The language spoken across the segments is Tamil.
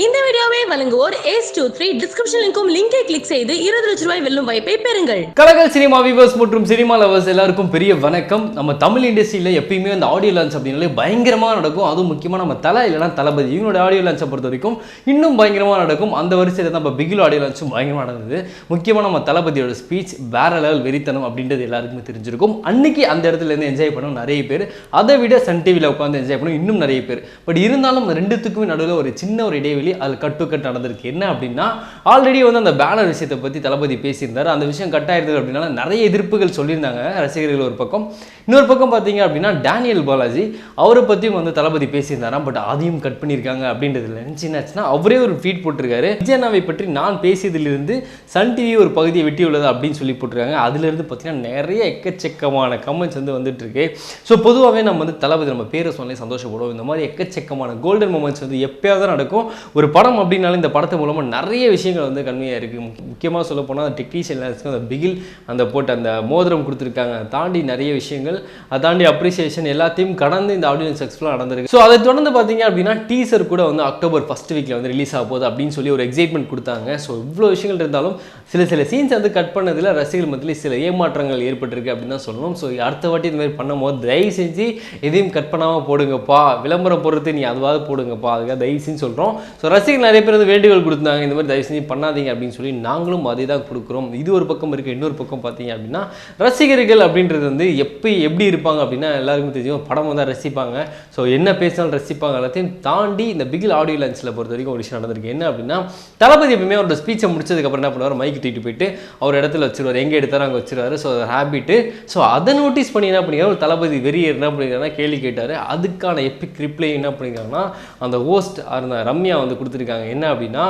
இந்த வீடியோவை வழங்குவோர் ஏஸ் டூ த்ரீ. டிஸ்கிரிப்ஷன் லிங்கும் லிங்கை கிளிக் செய்து இருபது லட்ச ரூபாய் வெல்லும் வாய்ப்பை பெறுங்கள். கலகல் சினிமா வியூவர்ஸ் மற்றும் சினிமா லவர்ஸ் எல்லாருக்கும் பெரிய வணக்கம். நம்ம தமிழ் இண்டஸ்ட்ரியில் எப்பயுமே அந்த ஆடியோ லான்ச் அப்படின்னாலே பயங்கரமாக நடக்கும். அதுவும் முக்கியமாக நம்ம தலை இல்லைனா தளபதி. இவங்களோட ஆடியோ லான்ச்சை பொறுத்த வரைக்கும் இன்னும் பயங்கரமாக நடக்கும். அந்த வரிசையில் தான் நம்ம பிகில் ஆடியோ லான்ச்சும் பயங்கரமாக நடந்தது. முக்கியமாக நம்ம தளபதியோட ஸ்பீச் வேற லெவல் வெறித்தனம் அப்படின்றது எல்லாருக்குமே தெரிஞ்சிருக்கும். அன்னைக்கு அந்த இடத்துல இருந்து என்ஜாய் பண்ண நிறைய பேர். அதை விட சன் டிவியில் உட்காந்து என்ஜாய் பண்ண இன்னும் நிறைய பேர். பட் இருந்தாலும் ரெண்டுத்துக்குமே நடுவில் ஒரு சின்ன ஒரு இடைவெளி அதில் கட்டுக்கட் நடந்திருக்கு. என்ன அப்படின்னா ஆல்ரெடி வந்து அந்த பேனர் விஷயத்தை பற்றி தளபதி பேசியிருந்தார். அந்த விஷயம் கட் ஆயிருந்தது அப்படின்னா நிறைய எதிர்ப்புகள் சொல்லியிருந்தாங்க ரசிகர்கள் ஒரு பக்கம். இன்னொரு பக்கம் பார்த்தீங்க அப்படின்னா டேனியல் பாலாஜி அவரை பற்றியும் வந்து தளபதி பேசியிருந்தாராம். பட் அதையும் கட் பண்ணியிருக்காங்க அப்படின்றதுல நினச்சினாச்சுன்னா அவரே ஒரு ட்வீட் போட்டிருக்காரு. விஜயனாவை பற்றி நான் பேசியதிலிருந்து சன் டிவி ஒரு பகுதியை வெட்டி உள்ளது அப்படின்னு சொல்லி போட்டிருக்காங்க. அதுலேருந்து பார்த்தீங்கன்னா நிறைய எக்கச்சக்கமான கமெண்ட்ஸ் வந்து வந்துட்டுருக்கு. ஸோ பொதுவாகவே நம்ம வந்து தளபதி நம்ம பேரை சொன்னே சந்தோஷப்படுவோம். இந்த மாதிரி எக்கச்சக்கமான கோல்டன் மூமெண்ட்ஸ் வந்து எப்பயாவது நடக்கும். ஒரு படம் அப்படின்னாலும் இந்த படத்து மூலமாக நிறைய விஷயங்கள் வந்து கன்மையாக இருக்குது முக்கியமாக சொல்ல போனால் அந்த டெக்னீஷியன் அந்த பிகில் அந்த போட்டு அந்த மோதிரம் கொடுத்துருக்காங்க. அதை தாண்டி நிறைய விஷயங்கள். அதை தாண்டி அப்ரிசியேஷன் எல்லாத்தையும் கடந்து இந்த ஆடியன்ஸ் சக்ஸஸ்ஃபுல்லாக நடந்திருக்கு. ஸோ அதை தொடர்ந்து பார்த்தீங்க அப்படின்னா டீசர் கூட வந்து அக்டோபர் ஃபஸ்ட் வீக்கில் வந்து ரிலீஸ் ஆக போகுது அப்படின்னு சொல்லி ஒரு எக்ஸைட்மெண்ட் கொடுத்தாங்க. ஸோ இவ்வளோ விஷயங்கள் இருந்தாலும் சில சில சீன்ஸ் வந்து கட் பண்ணதில் ரசிகர்கள் மத்தியில் சில ஏமாற்றங்கள் ஏற்பட்டிருக்கு அப்படின்னு தான் சொல்லணும். ஸோ அடுத்த வாட்டி இந்த மாதிரி பண்ணும்போது தயவு செஞ்சு எதையும் கட் பண்ணாமல் போடுங்கப்பா. விளம்பரம் பொறுத்து நீ அதுவாக போடுங்கப்பா. அதுக்காக தயவு செஞ்சு சொல்கிறோம் ஸோ ரசிகர்கள் நிறைய பேர் வந்து வேண்டுகோள் கொடுத்தாங்க இந்த மாதிரி தயவு செஞ்சு பண்ணாதீங்க அப்படின்னு சொல்லி நாங்களும் அதே தான் கொடுக்குறோம். இது ஒரு பக்கம் இருக்குது இன்னொரு பக்கம் பார்த்தீங்க அப்படின்னா ரசிகர்கள் அப்படின்றது வந்து எப்போ எப்படி இருப்பாங்க அப்படின்னா எல்லாருக்கும் தெரியும் படம் வந்தால் ரசிப்பாங்க. ஸோ என்ன பேசினாலும் ரசிப்பாங்க. எல்லாத்தையும் தாண்டி இந்த பிகில் ஆடியோ லான்ச்சில் பொறுத்த வரைக்கும் ஒரு விஷயம் நடந்திருக்கு. என்ன அப்படின்னா தளபதி எப்பவுமே அவரோட ஸ்பீச்சை முடிச்சதுக்கப்புறம் என்ன பண்ணுவார்? மைக் தூக்கிட்டு போயிட்டு அவர் இடத்துல வச்சிருவார். எங்கே எடுத்தாரோ அங்கே வச்சிருவாரு. ஸோ ஹேபிட்டு ஸோ அதை நோட்டீஸ் பண்ணி என்ன பண்ணிக்கிறார் ஒரு தளபதி வெறியர் என்ன பண்ணிக்கிறாருன்னா கேள்வி கேட்டார். அதுக்கான எப்பிக் ரிப்ளை என்ன பண்ணிக்கிறாங்கன்னா அந்த ஹோஸ்ட் அந்த ரம்யா வந்து கொடுத்துருக்காங்க. என்ன அப்படின்னா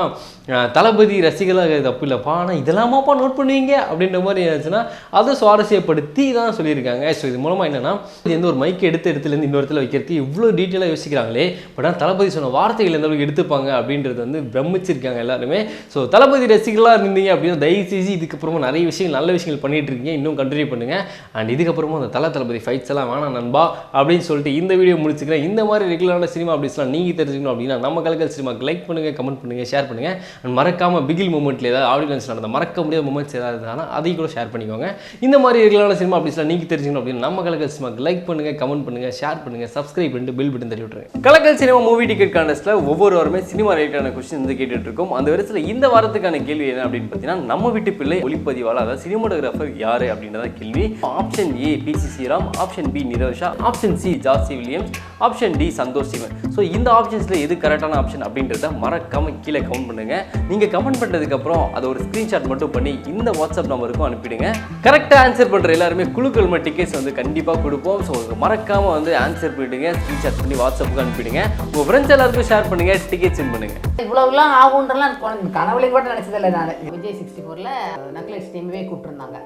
தளபதி ரசிகர்களாக தப்பு இல்லைப்பா ஆனால் இதெல்லாமாப்பா நோட் பண்ணுவீங்க அப்படின்ற மாதிரி என்னாச்சுன்னா அதை சுவாரஸ்யப்படுத்தி தான் சொல்லியிருக்காங்க. ஸோ இது மூலமாக என்னன்னா இது எந்த ஒரு மைக் எடுத்த இடத்துலேருந்து இன்னொரு இடத்துல வைக்கிறதுக்கு இவ்வளோ டீட்டெயிலாக யோசிக்கிறாங்களே பட் ஆனால் தளபதி சொன்ன வார்த்தைகள் எந்த அளவுக்கு எடுத்துப்பாங்க அப்படின்றது வந்து பிரமிச்சிருக்காங்க எல்லாருமே. ஸோ தளபதி ரசிகர்களாக இருந்தீங்க அப்படின்னா தயவுசெய்து இதுக்கப்புறமா நிறைய விஷயங்கள் நல்ல விஷயங்கள் பண்ணிட்டு இருக்கீங்க. இன்னும் கண்டினியூ பண்ணுங்க. அண்ட் இதுக்கப்புறமா அந்த தல தளபதி ஃபைட்ஸ் எல்லாம் வேணாம் நண்பா அப்படின்னு சொல்லிட்டு இந்த வீடியோ முடிச்சுக்கிறேன். இந்த மாதிரி ரெகுலரான சினிமா அப்டேட்ஸ்லாம் நீங்கள் தெரிஞ்சுக்கணும் அப்படின்னா நம்ம கலக்கல் சினிமாக்கு லைக் பண்ணுங்கள் கமெண்ட் பண்ணுங்கள் ஷேர் பண்ணுங்கள் அண்ட் மறக்காமல் பிகில் மூமெண்ட்ல ஏதாவது ஆடியன்ஸ் நடந்த மறக்க முடியாத மூமெண்ட்ஸ் ஏதாவது இருந்தாலும் அதையும் கூட ஷேர் பண்ணிக்கோங்க. இந்த மாதிரி ரெகுலரான சினிமா அப்டேட்ஸ்லாம் நீங்கள் தெரிஞ்சுக்கணும் அப்படின்னு நம்ம கலக்கல் சினிமாக்கு லைக் பண்ணுங்கள் கமெண்ட் பண்ணுங்கள் ஷேர் பண்ணுங்கள் சப்ஸ்கிரைப் பண்ணிட்டு பில் பட்டன் தள்ளி விட்டுருங்க. கலக்கல் சினிமா மூவி டிக்கெட் கான்டெஸ்ட்ல ஒவ்வொரு வாரமே சினிமா ரிலேட்டான கொஸ்டின் வந்து கேட்டுட்டு இருக்கோம். அந்த வரிசையில் இந்த வாரத்துக்கான கேள்வி என்ன அப்படின்னு பார்த்தீங்கன்னா நம்ம வீட்டு பிள்ளை ஒளிப்பதிவாளர் அதாவது சினிமாட்டோகிராஃபர் யாரு அப்படின்றத கேள்வி. Option A B C Sriram option B Nirosha. Option C George Williams. Option D Santosh Sivan. So இந்த ஆப்ஷன்ஸில் எது கரெக்டான ஆப்ஷன் அப்படின்றத மறக்காம கீழே கமெண்ட் பண்ணுங்கள் நீங்கள் கமெண்ட் பண்ணுறதுக்கப்புறம் அதை ஒரு ஸ்க்ரீன்ஷாட் மட்டும் பண்ணி இந்த வாட்ஸ்அப் நம்பருக்கும் அனுப்பிடுங்க. கரெக்டாக ஆன்சர் பண்ணுற எல்லாருமே குழுக்கள் டிக்கெட்ஸ் வந்து கண்டிப்பாக கொடுப்போம். ஸோ மறக்காமல் வந்து ஆன்சர் பண்ணிவிடுங்க ஸ்க்ரீன்ஷாட் பண்ணி வாட்ஸ்அப்புக்கு அனுப்பிடுங்க. உங்கள் ஃப்ரெண்ட்ஸ் எல்லாருக்கும் ஷேர் பண்ணுங்க டிக்கெட்ஸ் வின் பண்ணுங்கள் இவ்வளவுலாம் ஆகுன்றலாம் கனவுலையும் கூட நினச்சதில்லை நான். விஜய் சிக்ஸ்டி ஃபோரில் நக்லெட்ஸ் டீமே கூப்பிட்டுருந்தாங்க.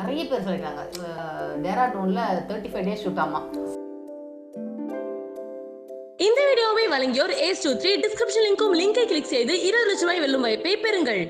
நிறைய பேர் சொல்லிட்டாங்க டேராடூனில் தேர்ட்டி ஃபைவ் டேஸ் ஷூட் ஆமாம் வழங்கியோர் ஏஸ் டூ த்ரீ டிஸ்கிரிப்ஷன் லிங்கும் லிங்கை கிளிக் செய்து இருபது லட்ச ரூபாய் வெல்லும் வாய்ப்பை பெறுங்கள்.